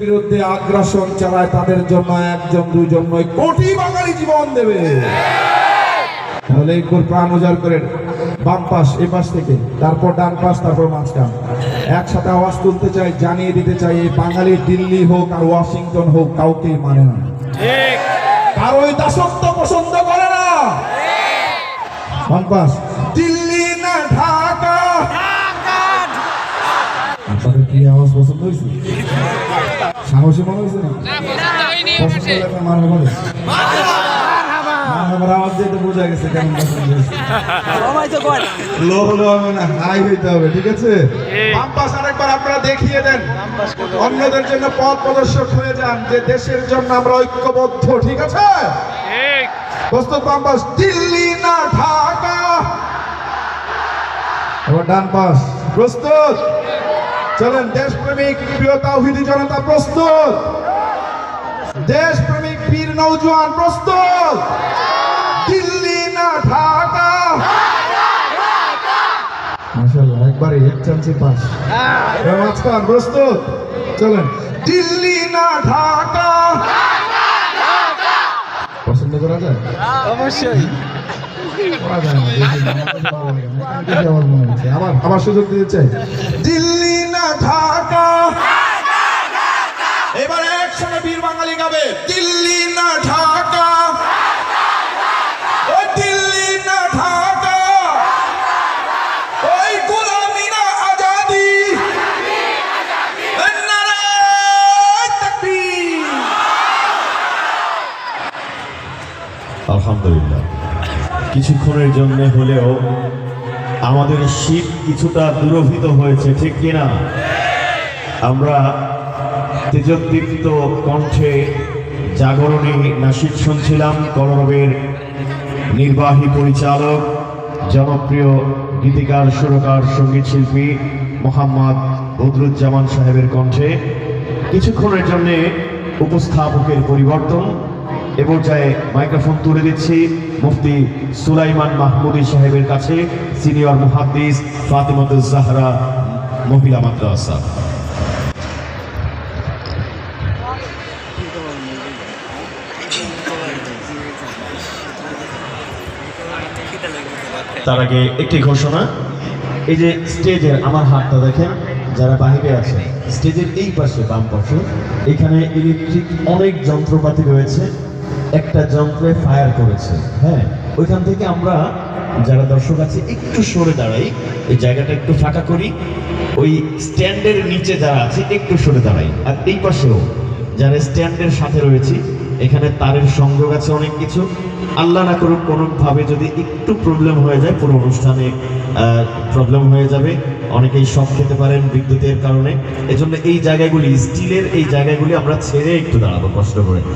বিরুদ্ধে আগ্রাসন চালায় তাদের জন্য একজন দুইজন নয় কোটি বাঙালি জীবন দেবে। তাহলে একটু প্রাণ উজাড় করেন। বাম পাশ এ পাশ থেকে তারপর ডান পাশ তারপর মাঝখান। একসাথে আওয়াজ তুলতে চাই জানিয়ে দিতে চাই এই বাঙালি দিল্লি হোক আর ওয়াশিংটন হোক কাউকেই মানে না। কারোই দাসত্ব পছন্দ করে না। বাম পাশ। দিল্লি না ঢাকা। আপনাদের কি আওয়াজ পছন্দ হয়েছে? সাহসী মনে হয়েছে। আপনার দেখিয়ে দেন। অন্যদের জন্য পথ প্রদর্শক হয়ে যান যে দেশের জন্য আমরা ঐক্যবদ্ধ ঠিক আছে? দিল্লি না ঢাকা? এবার ডান পাশ প্রস্তুত? চলেন দেশপ্রেমিক প্রিয় তাওহিদি জনতা প্রস্তুত। দেশপ্রেমিক বীর নৌজওয়ান প্রস্তুত। দিল্লি না ঢাকা? মাশাআল্লাহ একবারে এক চান্সে পাস। মাঝখান প্রস্তুত। চলেন দিল্লি না ঢাকা? পছন্দ করা যায়? অবশ্যই। করা যায় না, দেখি না, আমার কাছে ভালো লাগে না, এখানে দেখে আমার হচ্ছে। আবার আবার সুযোগ দিতে চাই দিল্লি না ঢাকা এবার একসঙ্গে বাঙালি গাবে দিল্লি না ঢাকা। কিছুক্ষণের জন্য হলেও আমাদের শীত কিছুটা দূরভূত হয়েছে, ঠিক কিনা? আমরা তেজদীপ্ত কণ্ঠে জাগরণী নাসিক শুনছিলাম কলরবের নির্বাহী পরিচালক, জনপ্রিয় গীতিকার, সুরকার, সংগীত শিল্পী মোহাম্মদ বদরুজ্জামান সাহেবের কণ্ঠে কিছুক্ষণের জন্য উপস্থাপকের পরিবর্তন। এ পর্যায়ে মাইক্রোফোন তুলে দিচ্ছি মুফতি সুলাইমান মাহমুদি সাহেবের কাছে, সিনিয়র মুহাদ্দিস ফাতিমাতুজ মহিলা মাদ্রাসা। তার আগে একটি ঘোষণা। এই যে স্টেজের আমার হাতটা দেখেন, যারা বাহিরে আছে স্টেজের এই পাশে বাম পাশে, এখানে ইলেকট্রিক অনেক যন্ত্রপাতি রয়েছে, একটা যন্ত্রে ফায়ার করেছে। হ্যাঁ ওইখান থেকে আমরা, যারা দর্শক আছে, একটু সরে দাঁড়াই, এই জায়গাটা একটু ফাঁকা করি, ওই স্ট্যান্ডের নিচে যারা আছে, একটু সরে দাঁড়াই, আর এই পাশেও। যারা স্ট্যান্ডের সাথে রয়েছি, এখানে তারের সংযোগ আছে অনেক কিছু। আল্লাহ না করুক, কোনোভাবে যদি একটু প্রবলেম হয়ে যায়, পুরো অনুষ্ঠানে প্রবলেম হয়ে যাবে। অনেকেই শখ খেতে পারেন বিদ্যুতের কারণে। এজন্য এই জায়গাগুলি, স্টিলের এই জায়গাগুলি আমরা ছেড়ে একটু দাঁড়াবো, কষ্ট করে।